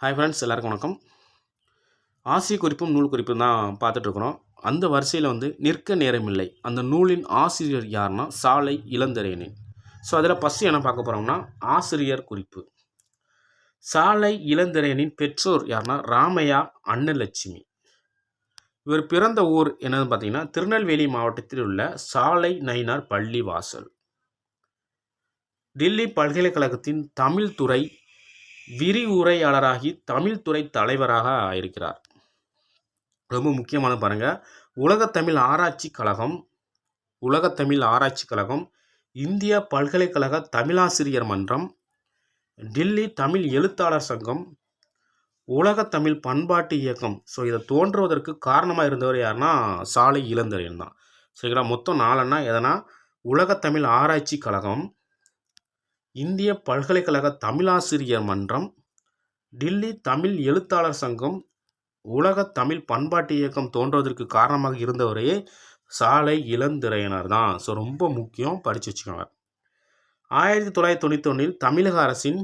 Hi friends எல்லாருக்கும் வணக்கம். ஆசிய குறிப்பும் நூல் குறிப்பும் தான் பார்த்துட்ருக்குறோம். அந்த வரிசையில் வந்து நிற்க நேரமில்லை. அந்த நூலின் ஆசிரியர் யாருன்னா சாலை இளந்தரையனின் ஸோ அதில் ஃபஸ்ட்டு என்ன பார்க்க போகிறோம்னா ஆசிரியர் குறிப்பு. சாலை இளந்தரையனின் பெற்றோர் யாருன்னா ராமையா அன்னலட்சுமி. இவர் பிறந்த ஊர் என்னன்னு பார்த்தீங்கன்னா திருநெல்வேலி மாவட்டத்தில் உள்ள சாலை நயினார் பள்ளி வாசல் டில்லி பல்கலைக்கழகத்தின் தமிழ் துறை விரிவுரையாளராகி தமிழ்துறை தலைவராக இருக்கிறார். ரொம்ப முக்கியமான பாருங்க. உலகத்தமிழ் ஆராய்ச்சி கழகம் உலகத்தமிழ் ஆராய்ச்சி கழகம் இந்திய பல்கலைக்கழக தமிழாசிரியர் மன்றம் டில்லி தமிழ் எழுத்தாளர் சங்கம் உலகத்தமிழ் பண்பாட்டு இயக்கம். ஸோ இதை தோன்றுவதற்கு காரணமாக இருந்தவர் யாருன்னா சாலை இளந்தரையன் தான். சரிங்களா மொத்தம் நாலுன்னா எதனா? உலகத்தமிழ் ஆராய்ச்சி கழகம் இந்திய பல்கலைக்கழக தமிழாசிரியர் மன்றம் டில்லி தமிழ் எழுத்தாளர் சங்கம் உலக தமிழ் பண்பாட்டு இயக்கம் தோன்றுவதற்கு காரணமாக இருந்தவரையே சாலை இளந்திரையினர் தான். ஸோ ரொம்ப முக்கியம் படித்து வச்சுக்கோங்க. ஆயிரத்தி தொள்ளாயிரத்தி தொண்ணூற்றி ஒன்றில் தமிழக அரசின்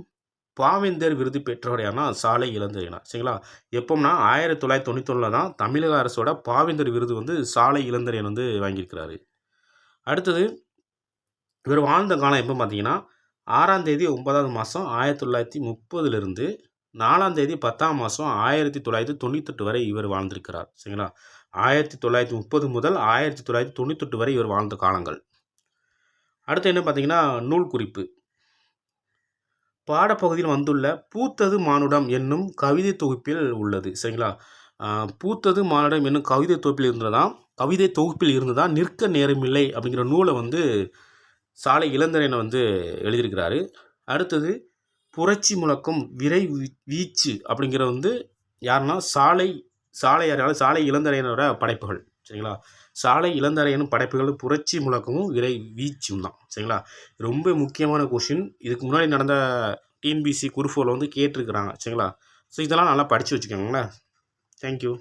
பாவேந்தர் விருது பெற்றவரையான சாலை இளந்திரையினர். சரிங்களா? எப்போம்னா ஆயிரத்தி தொள்ளாயிரத்தி தொண்ணூத்தொன்னில் தான் தமிழக அரசோட பாவேந்தர் விருது வந்து சாலை இளந்திரையன் வந்து வாங்கியிருக்கிறாரு. அடுத்தது இவர் வாழ்ந்த காலம் எப்போ பார்த்தீங்கன்னா ஆறாம் தேதி ஒன்பதாவது மாதம் ஆயிரத்தி தொள்ளாயிரத்தி முப்பதுலேருந்து நாலாம் தேதி பத்தாம் மாதம் ஆயிரத்தி தொள்ளாயிரத்தி தொண்ணூத்தெட்டு வரை இவர் வாழ்ந்திருக்கிறார். சரிங்களா? ஆயிரத்தி தொள்ளாயிரத்தி முப்பது முதல் ஆயிரத்தி தொள்ளாயிரத்தி தொண்ணூத்தெட்டு வரை இவர் வாழ்ந்த காலங்கள். அடுத்து என்ன பார்த்தீங்கன்னா நூல் குறிப்பு. பாடப்பகுதியில் வந்துள்ள பூத்தது மானுடம் என்னும் கவிதை தொகுப்பில் உள்ளது. சரிங்களா? பூத்தது மானுடம் என்னும் கவிதை தொகுப்பில் இருந்ததான் கவிதை தொகுப்பில் இருந்ததான் நிற்க நேரமில்லை அப்படிங்கிற நூலை வந்து சாலை இளந்தரையனை வந்து எழுதியிருக்கிறாரு. அடுத்தது புரட்சி முழக்கம் விரை வீச்சு அப்படிங்கிற வந்து யாருன்னா சாலை சாலை சாலை இளந்தரையனோட படைப்புகள் சரிங்களா? சாலை இளந்தரையனும் படைப்புகள் புரட்சி முழக்கமும் விரை வீச்சும் தான் சரிங்களா? ரொம்ப முக்கியமான கொஷின் இதுக்கு முன்னாடி நடந்த டிஎன்பிசி குருஃபோவில் வந்து கேட்டிருக்கிறாங்க சரிங்களா? ஸோ இதெல்லாம் நல்லா படித்து வச்சுக்கோங்களேன். தேங்க்யூ